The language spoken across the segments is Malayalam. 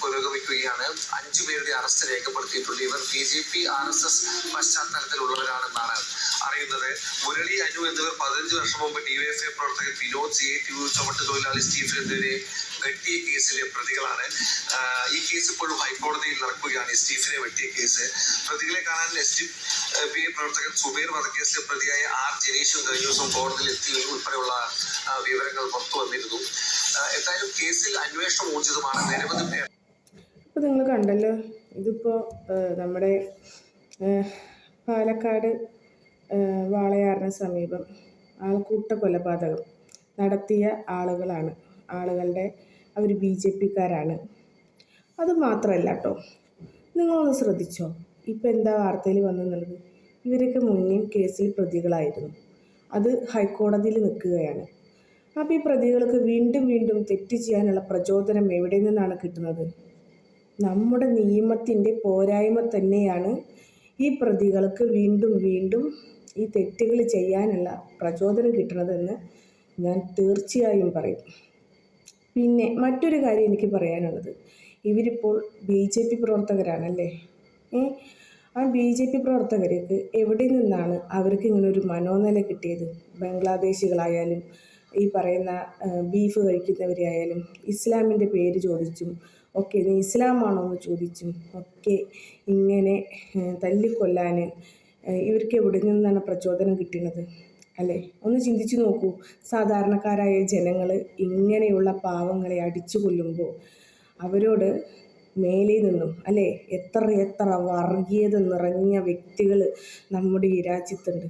പുരോഗമിക്കുകയാണ്. അഞ്ചു പേരുടെ അറസ്റ്റ് രേഖപ്പെടുത്തിയിട്ടുണ്ട്. ഇവർ B J P R S S പശ്ചാത്തലത്തിലുള്ളവരാണെന്നാണ് അറിയുന്നത്. മുരളി അനു എന്നിവർ പതിനഞ്ച് വർഷം മുമ്പ് ഡിവൈഎഫ്ഐ പ്രവർത്തകൻ വിനോദ് സി ചുമട്ട് തൊഴിലാളി സ്റ്റീഫൻ എന്നിവരെ വെട്ടിയ കേസിലെ പ്രതികളാണ്. ഈ കേസ് ഇപ്പോഴും ഹൈക്കോടതിയിൽ നടക്കുകയാണ്. സ്റ്റീഫനെ വെട്ടിയ കേസ്. പ്രതികളെ കാണാൻ എസ് ഡി പി ഐ പ്രവർത്തകൻ സുബേർ വധക്കേസിലെ പ്രതിയായ ആർ ജനീഷും കഴിഞ്ഞ ദിവസം കോടതിയിൽ എത്തി ഉൾപ്പെടെയുള്ള വിവരങ്ങൾ പുറത്തു വന്നിരുന്നു. എന്തായാലും കേസിൽ അന്വേഷണം നിങ്ങൾ കണ്ടല്ലോ ഇതിപ്പോ നമ്മുടെ പാലക്കാട് വാളയാറിന് സമീപം ആൾക്കൂട്ട കൊലപാതകം നടത്തിയ ആളുകളാണ്. ആളുകളുടെ അവർ ബി ജെ പിക്കാരാണ്. അത് മാത്രമല്ല കേട്ടോ നിങ്ങളൊന്ന് ശ്രദ്ധിച്ചോ? ഇപ്പം എന്താ വാർത്തയിൽ വന്നെന്നുള്ളത് ഇവരൊക്കെ മുന്നേ കേസിൽ പ്രതികളായിരുന്നു. അത് ഹൈക്കോടതിയിൽ നിൽക്കുകയാണ്. അപ്പോൾ ഈ പ്രതികൾക്ക് വീണ്ടും വീണ്ടും തെറ്റ് ചെയ്യാനുള്ള പ്രചോദനം എവിടെ നിന്നാണ് കിട്ടുന്നത്? നമ്മുടെ നിയമത്തിന്റെ പോരായ്മ തന്നെയാണ് ഈ പ്രതികൾക്ക് വീണ്ടും വീണ്ടും ഈ തെറ്റുകൾ ചെയ്യാനുള്ള പ്രചോദനം കിട്ടണതെന്ന് ഞാൻ തീർച്ചയായും പറയും. പിന്നെ മറ്റൊരു കാര്യം എനിക്ക് പറയാനുള്ളത്. ഇവരിപ്പോൾ ബി ജെ പി പ്രവർത്തകരാണല്ലേ? ആ ബി ജെ പി പ്രവർത്തകർക്ക് എവിടെ നിന്നാണ് അവർക്ക് ഇങ്ങനെ ഒരു മനോനില കിട്ടിയത്? ബംഗ്ലാദേശികളായാലും ഈ പറയുന്ന ബീഫ് കഴിക്കുന്നവരെയായാലും ഇസ്ലാമിന്റെ പേര് ചോദിച്ചും ഒക്കെ നീ ഇസ്ലാമാണോ എന്ന് ചോദിച്ചും ഒക്കെ ഇങ്ങനെ തല്ലിക്കൊല്ലാൻ ഇവർക്ക് എവിടെ നിന്നാണ് പ്രചോദനം കിട്ടുന്നത് അല്ലേ? ഒന്ന് ചിന്തിച്ചു നോക്കൂ. സാധാരണക്കാരായ ജനങ്ങൾ ഇങ്ങനെയുള്ള പാവങ്ങളെ അടിച്ചു കൊല്ലുമ്പോൾ അവരോട് മേലെ നിന്നും അല്ലേ എത്ര എത്ര വർഗീയത നിറഞ്ഞ വ്യക്തികൾ നമ്മുടെ ഈ രാജ്യത്തുണ്ട്.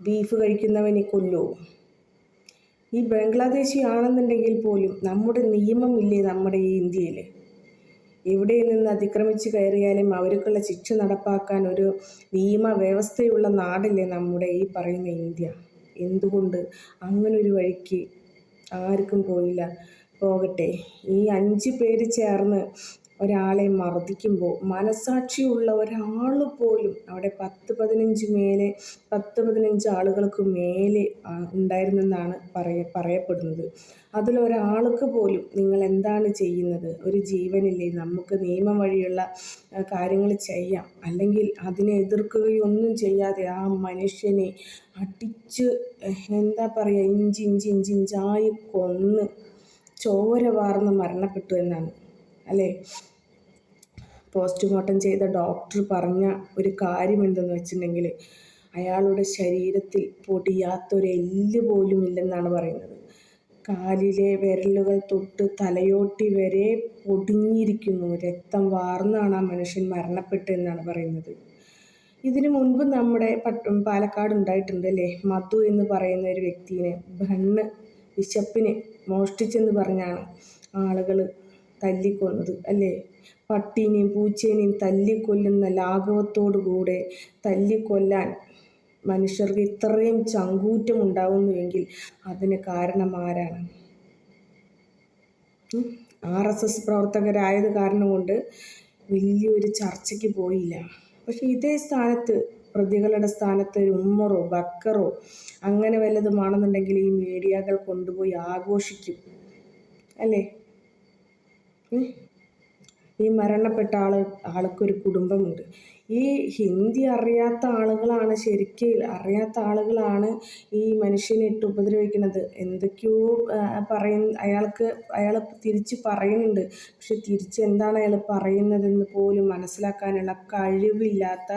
ബീഫ് കഴിക്കുന്നവനെ കൊല്ലുമോ ഈ ബംഗ്ലാദേശി ആണെന്നുണ്ടെങ്കിൽ പോലും നമ്മുടെ നിയമമില്ലേ നമ്മുടെ ഈ ഇന്ത്യയിൽ എവിടെ നിന്ന് അതിക്രമിച്ച് കയറിയാലും അവർക്കുള്ള ശിക്ഷ നടപ്പാക്കാൻ ഒരു നിയമവ്യവസ്ഥയുള്ള നാടല്ലേ നമ്മുടെ ഈ പറയുന്ന ഇന്ത്യ? എന്തുകൊണ്ട് അങ്ങനൊരു വഴിക്ക് ആർക്കും പോയില്ല? പോകട്ടെ. ഈ അഞ്ച് പേര് ചേർന്ന് ഒരാളെ മർദ്ദിക്കുമ്പോൾ മനസാക്ഷിയുള്ള ഒരാൾ പോലും അവിടെ പത്ത് പതിനഞ്ച് മേലെ പത്ത് പതിനഞ്ച് ആളുകൾക്ക് മേലെ ഉണ്ടായിരുന്നെന്നാണ് പറയ പറയപ്പെടുന്നത്. അതിലൊരാൾക്ക് പോലും നിങ്ങൾ എന്താണ് ചെയ്യുന്നത്? ഒരു ജീവനില്ലേ നമുക്ക് നിയമം വഴിയുള്ള കാര്യങ്ങൾ ചെയ്യാം. അല്ലെങ്കിൽ അതിനെ എതിർക്കുകയൊന്നും ചെയ്യാതെ ആ മനുഷ്യനെ അടിച്ച് എന്താ പറയുക ഇഞ്ചി ഇഞ്ചി ഇഞ്ചി ഇഞ്ചായി കൊന്ന് ചോര വാർന്ന് മരണപ്പെട്ടു എന്നാണ്. അല്ലേ? പോസ്റ്റ്മോർട്ടം ചെയ്ത ഡോക്ടർ പറഞ്ഞ ഒരു കാര്യം എന്തെന്ന് വെച്ചിട്ടുണ്ടെങ്കിൽ അയാളുടെ ശരീരത്തിൽ പൊടിയാത്തൊരു എല്ല് പോലും ഇല്ലെന്നാണ് പറയുന്നത്. കാലിലെ വിരലുകൾ തൊട്ട് തലയോട്ടി വരെ പൊടിഞ്ഞിരിക്കുന്നു. രക്തം വാർന്നാണ് ആ മനുഷ്യൻ മരണപ്പെട്ടതെന്നാണ് പറയുന്നത്. ഇതിനു മുൻപ് നമ്മുടെ പട്ട പാലക്കാട് ഉണ്ടായിട്ടുണ്ട് അല്ലേ? മധു എന്ന് പറയുന്ന ഒരു വ്യക്തിയെ ബണ്ണ് വിശപ്പിനെ മോഷ്ടിച്ചെന്ന് പറഞ്ഞാണ് ആളുകൾ തല്ലിക്കൊന്നത് അല്ലേ? പട്ടീനെയും പൂച്ചേനെയും തല്ലിക്കൊല്ലുന്ന ലാഘവത്തോടു കൂടെ തല്ലിക്കൊല്ലാൻ മനുഷ്യർക്ക് ഇത്രയും ചങ്കൂറ്റം ഉണ്ടാവുന്നുവെങ്കിൽ അതിന് കാരണം ആരാണ്? ആർ എസ് എസ് പ്രവർത്തകരായത് കാരണം കൊണ്ട് വലിയൊരു ചർച്ചയ്ക്ക് പോയില്ല. പക്ഷേ ഇതേ സ്ഥാനത്ത് പ്രതികളുടെ സ്ഥാനത്ത് ഒരു ഉമ്മറോ ബക്കറോ അങ്ങനെ വല്ലതുമാണെന്നുണ്ടെങ്കിൽ ഈ മീഡിയകൾ കൊണ്ടുപോയി ആഘോഷിക്കും. അല്ലേ. ഈ മരണപ്പെട്ട ആൾ ആൾക്കൊരു കുടുംബമുണ്ട്. ഈ ഹിന്ദി അറിയാത്ത ആളുകളാണ് ശരിക്ക് അറിയാത്ത ആളുകളാണ് ഈ മനുഷ്യനെ ഇട്ട് ഉപദ്രവിക്കുന്നത്. എന്തൊക്കെയോ പറയുന്ന അയാൾക്ക് അയാൾ തിരിച്ച് പറയുന്നുണ്ട്. പക്ഷെ തിരിച്ച് എന്താണ് അയാൾ പറയുന്നതെന്ന് പോലും മനസ്സിലാക്കാനുള്ള കഴിവില്ലാത്ത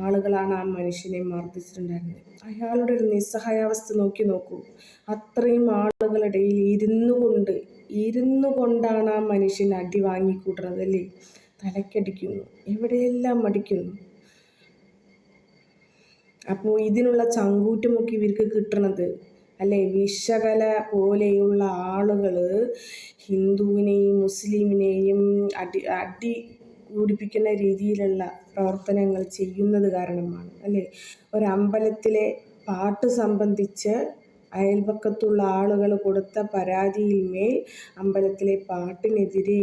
ആളുകളാണ് ആ മനുഷ്യനെ മർദ്ദിച്ചിട്ടുണ്ടായിരുന്നത്. അയാളുടെ ഒരു നിസ്സഹായാവസ്ഥ നോക്കി നോക്കൂ. അത്രയും ആളുകളിടയിൽ ഇരുന്നു കൊണ്ട് ഇരുന്നു കൊണ്ടാണ് ആ മനുഷ്യൻ അടി വാങ്ങിക്കൂട്ടുന്നത് അല്ലേ? തലക്കടിക്കുന്നു എവിടെയെല്ലാം അടിക്കുന്നു? അപ്പോൾ ഇതിനുള്ള ചങ്കൂറ്റമൊക്കെ ഇവർക്ക് കിട്ടണത് അല്ലേ? വിശകല പോലെയുള്ള ആളുകൾ ഹിന്ദുവിനെയും മുസ്ലിമിനെയും അടി അടി കൂടിപ്പിക്കുന്ന രീതിയിലുള്ള പ്രവർത്തനങ്ങൾ ചെയ്യുന്നത് കാരണമാണ് അല്ലേ? ഒരമ്പലത്തിലെ പാട്ട് സംബന്ധിച്ച് അയൽപക്കത്തുള്ള ആളുകൾ കൊടുത്ത പരാതിയിൽ മേൽ അമ്പലത്തിലെ പാട്ടിനെതിരെ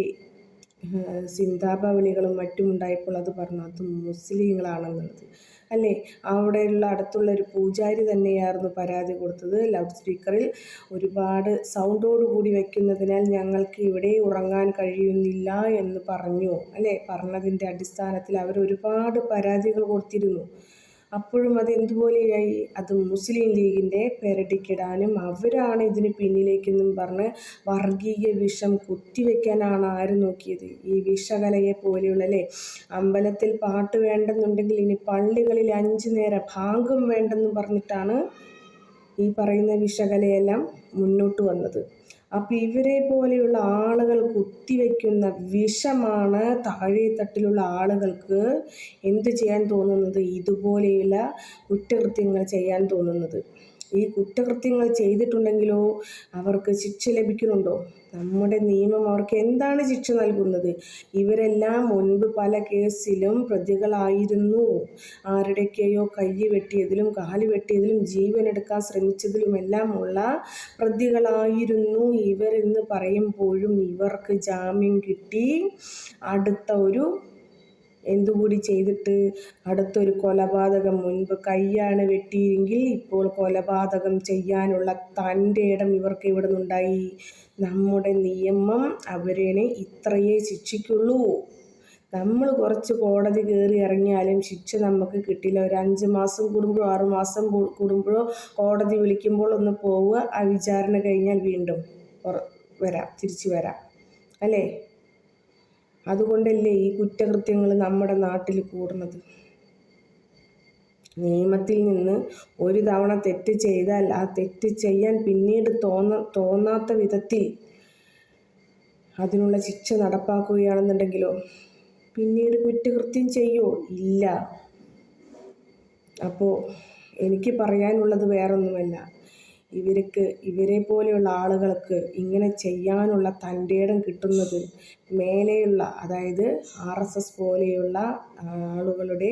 ചിന്താപവിളികളും മറ്റും ഉണ്ടായപ്പോൾ അത് പറഞ്ഞു. അത് മുസ്ലിങ്ങളാണെന്നുള്ളത്. അല്ലേ? അവിടെയുള്ള അടുത്തുള്ള ഒരു പൂജാരി തന്നെയായിരുന്നു പരാതി കൊടുത്തത്. ലൗഡ് സ്പീക്കറിൽ ഒരുപാട് സൗണ്ടോട് കൂടി വയ്ക്കുന്നതിനാൽ ഞങ്ങൾക്ക് ഇവിടെ ഉറങ്ങാൻ കഴിയുന്നില്ല എന്ന് പറഞ്ഞു. അല്ലേ? പറഞ്ഞതിന്റെ അടിസ്ഥാനത്തിൽ അവർ ഒരുപാട് പരാതികൾ കൊടുത്തിരുന്നു. അപ്പോഴും അത് എന്തുപോലെയായി? അത് മുസ്ലിം ലീഗിന്റെ പെരടിക്കിടാനും അവരാണ് ഇതിന് പിന്നിലേക്കെന്നും പറഞ്ഞ് വർഗീയ വിഷം കുത്തിവെക്കാനാണ് ആര് നോക്കിയത്. ഈ വിഷകലയെ പോലെയുള്ള അല്ലേ? അമ്പലത്തിൽ പാട്ട് വേണ്ടെന്നുണ്ടെങ്കിൽ ഇനി പള്ളികളിൽ അഞ്ചു നേരം ഭാഗം വേണ്ടെന്ന് പറഞ്ഞിട്ടാണ് ഈ പറയുന്ന വിഷകലയെല്ലാം മുന്നോട്ട് വന്നത്. അപ്പോൾ ഇവരെ പോലെയുള്ള ആളുകൾ കുത്തിവെക്കുന്ന വിഷമാണ് താഴെത്തട്ടിലുള്ള ആളുകൾക്ക് എന്ത് ചെയ്യാൻ തോന്നുന്നത്? ഇതുപോലെയുള്ള കുറ്റകൃത്യങ്ങൾ ചെയ്യാൻ തോന്നുന്നത്. ഈ കുറ്റകൃത്യങ്ങൾ ചെയ്തിട്ടുണ്ടെങ്കിലോ അവർക്ക് ശിക്ഷ ലഭിക്കുന്നുണ്ടോ? നമ്മുടെ നിയമം അവർക്ക് എന്താണ് ശിക്ഷ നൽകുന്നത്? ഇവരെല്ലാം മുൻപ് പല കേസിലും പ്രതികളായിരുന്നു. ആരുടെയൊക്കെയോ കൈ വെട്ടിയതിലും കാൽ വെട്ടിയതിലും ജീവനെടുക്കാൻ ശ്രമിച്ചതിലുമെല്ലാം ഉള്ള പ്രതികളായിരുന്നു ഇവരെന്ന് പറയുമ്പോഴും ഇവർക്ക് ജാമ്യം കിട്ടി. അടുത്ത ഒരു എന്തുകൂടി ചെയ്തിട്ട് അടുത്തൊരു കൊലപാതകം മുൻപ് കൈയാണ് വെട്ടിയെങ്കിൽ ഇപ്പോൾ കൊലപാതകം ചെയ്യാനുള്ള തന്റെ ഇടം ഇവർക്ക് ഇവിടെ നിന്നുണ്ടായി നമ്മുടെ നിയമം അവരെ ഇത്രയേ ശിക്ഷിക്കുള്ളൂ. നമ്മൾ കുറച്ച് കോടതി കയറി ഇറങ്ങിയാലും ശിക്ഷ നമുക്ക് കിട്ടില്ല. ഒരു അഞ്ച് മാസം കൂടുമ്പോഴോ ആറ് മാസം കൂടുമ്പോഴോ കോടതി വിളിക്കുമ്പോൾ ഒന്ന് പോവുക ആ വിചാരണ കഴിഞ്ഞാൽ വീണ്ടും വരാം തിരിച്ചു വരാം. അല്ലേ? അതുകൊണ്ടല്ലേ ഈ കുറ്റകൃത്യങ്ങൾ നമ്മുടെ നാട്ടിൽ കൂടുന്നത്? നിയമത്തിൽ നിന്ന് ഒരു തവണ തെറ്റ് ചെയ്താൽ ആ തെറ്റ് ചെയ്യാൻ പിന്നീട് തോന്ന തോന്നാത്ത വിധത്തിൽ അതിനുള്ള ശിക്ഷ നടപ്പാക്കുകയാണെന്നുണ്ടെങ്കിലോ? പിന്നീട് കുറ്റകൃത്യം ചെയ്യോ? ഇല്ല. അപ്പോൾ എനിക്ക് പറയാനുള്ളത് വേറൊന്നുമല്ല. ഇവർക്ക് ഇവരെ പോലെയുള്ള ആളുകൾക്ക് ഇങ്ങനെ ചെയ്യാനുള്ള തന്റെ ഇടം കിട്ടുന്നത് മേലെയുള്ള അതായത് ആർ എസ് എസ് പോലെയുള്ള ആളുകളുടെ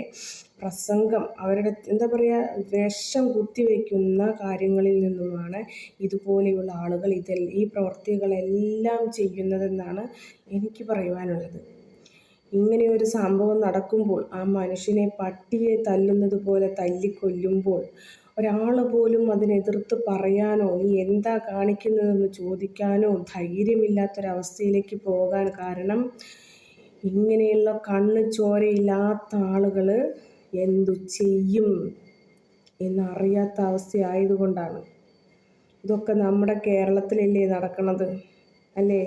പ്രസംഗം അവരുടെ എന്താ പറയുക വിഷം കുത്തിവെക്കുന്ന കാര്യങ്ങളിൽ നിന്നുമാണ് ഇതുപോലെയുള്ള ആളുകൾ ഇതൽ ഈ പ്രവൃത്തികളെല്ലാം ചെയ്യുന്നതെന്നാണ് എനിക്ക് പറയുവാനുള്ളത്. ഇങ്ങനെയൊരു സംഭവം നടക്കുമ്പോൾ ആ മനുഷ്യനെ പട്ടിയെ തല്ലുന്നത് പോലെ തല്ലിക്കൊല്ലുമ്പോൾ ഒരാൾ പോലും അതിനെതിർത്ത് പറയാനോ നീ എന്താ കാണിക്കുന്നതെന്ന് ചോദിക്കാനോ ധൈര്യമില്ലാത്തൊരവസ്ഥയിലേക്ക് പോകാൻ കാരണം ഇങ്ങനെയുള്ള കണ്ണ് ചോരയില്ലാത്ത ആളുകൾ എന്തു ചെയ്യും എന്നറിയാത്ത അവസ്ഥയായതുകൊണ്ടാണ്. ഇതൊക്കെ നമ്മുടെ കേരളത്തിലല്ലേ നടക്കുന്നത് അല്ലേ?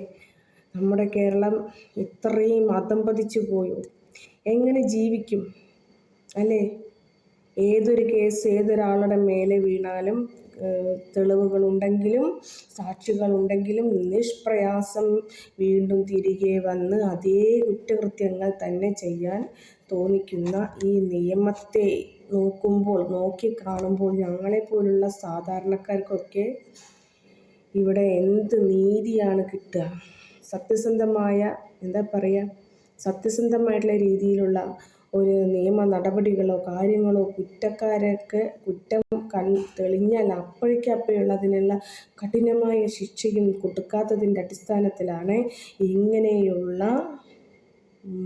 നമ്മുടെ കേരളം ഇത്രയും പതിച്ചു പോയോ? എങ്ങനെ ജീവിക്കും അല്ലേ? ഏതൊരു കേസ് ഏതൊരാളുടെ മേലെ വീണാലും തെളിവുകളുണ്ടെങ്കിലും സാക്ഷികളുണ്ടെങ്കിലും നിഷ്പ്രയാസം വീണ്ടും തിരികെ വന്ന് അതേ കുറ്റകൃത്യങ്ങൾ തന്നെ ചെയ്യാൻ തോന്നിക്കുന്ന ഈ നിയമത്തെ നോക്കുമ്പോൾ നോക്കിക്കാണുമ്പോൾ ഞങ്ങളെപ്പോലുള്ള സാധാരണക്കാർക്കൊക്കെ ഇവിടെ എന്ത് നീതിയാണ് കിട്ടുക? സത്യസന്ധമായ എന്താ പറയുക സത്യസന്ധമായിട്ടുള്ള രീതിയിലുള്ള ഒരു നിയമ നടപടികളോ കാര്യങ്ങളോ കുറ്റക്കാരൊക്കെ കുറ്റം കൺ തെളിഞ്ഞാൽ അപ്പോഴേക്കപ്പോഴുള്ള അതിനുള്ള കഠിനമായ ശിക്ഷയും കൊടുക്കാത്തതിന്റെ അടിസ്ഥാനത്തിലാണ് ഇങ്ങനെയുള്ള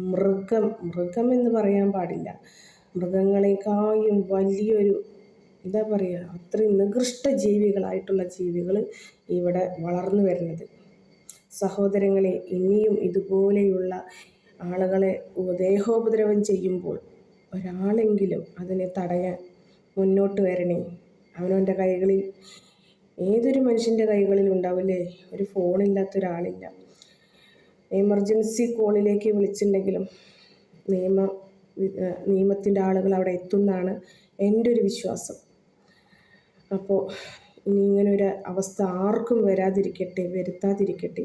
മൃഗം. മൃഗമെന്ന് പറയാൻ പാടില്ല. മൃഗങ്ങളെക്കായും വലിയൊരു എന്താ പറയുക അത്രയും നികൃഷ്ട ജീവികളായിട്ടുള്ള ജീവികൾ ഇവിടെ വളർന്നു വരുന്നത്. സഹോദരങ്ങളെ ഇനിയും ഇതുപോലെയുള്ള ആളുകളെ ദേഹോപദ്രവം ചെയ്യുമ്പോൾ ഒരാളെങ്കിലും അതിനെ തടയാൻ മുന്നോട്ട് വരണേ. അവനവന്റെ കൈകളിൽ ഏതൊരു മനുഷ്യന്റെ കൈകളിൽ ഉണ്ടാവില്ലേ? ഒരു ഫോണില്ലാത്ത ഒരാളില്ല. എമർജൻസി കോളിലേക്ക് വിളിച്ചിട്ടുണ്ടെങ്കിലും നിയമ നിയമത്തിന്റെ ആളുകൾ അവിടെ എത്തുന്നതാണ് എന്റെ ഒരു വിശ്വാസം. അപ്പോൾ ഇനി ഇങ്ങനെ ഒരു അവസ്ഥ ആർക്കും വരാതിരിക്കട്ടെ വരുത്താതിരിക്കട്ടെ.